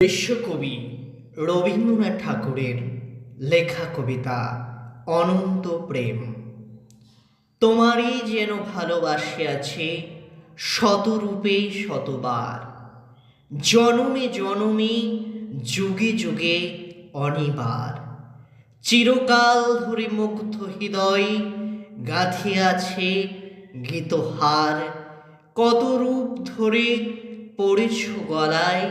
বিশ্বকবি রবীন্দ্রনাথ ঠাকুরের লেখা কবিতা অনন্ত প্রেম। তোমারই যেন ভালোবাসে আছে শতরূপে শতবার। জনমে জনমে, যুগে যুগে অনিবার। চিরকাল ধরে মুগ্ধ হৃদয় আছে গীতহার। কত রূপ ধরে পড়েছ গলায়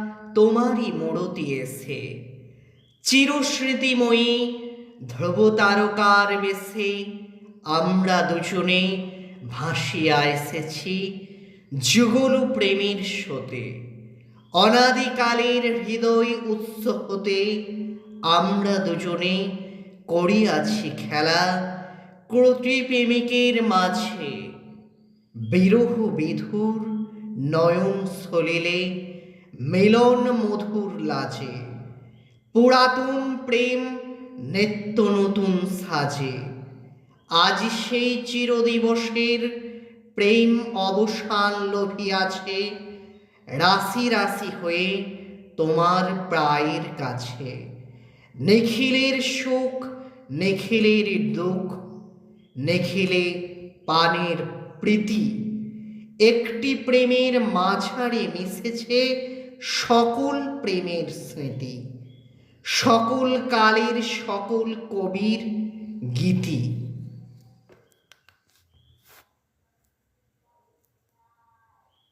তোমারই মোড়তি এসে। চিরস্মৃতিময়ী ধ্রুব তারকার বেশে আমরা দুজনে ভাসিয়া এসেছি যুগল প্রেমীর স্রোতে। অনাদিকালের হৃদয় উৎস হতে আমরা দুজনে করিয়াছি খেলা ক্রতি প্রেমিকের মাঝে। বিরহ বিধুর নয়ন সলিলে মিলন মধুর লাজে, পুরাতন প্রেম নিত্য নতুন সাজে। আজ সেই চিরদিবসের প্রেম অবসান লোভিয়াছে, রাশি রাশি হয়ে তোমার প্রায়ের কাছে। নিখিলের সুখ, নিখিলের দুঃখ, নিখিলে পানের প্রীতি, একটি প্রেমের মাঝারে মিশেছে সকল প্রেমের স্মৃতি সকল কালের সকল কবির গীতি।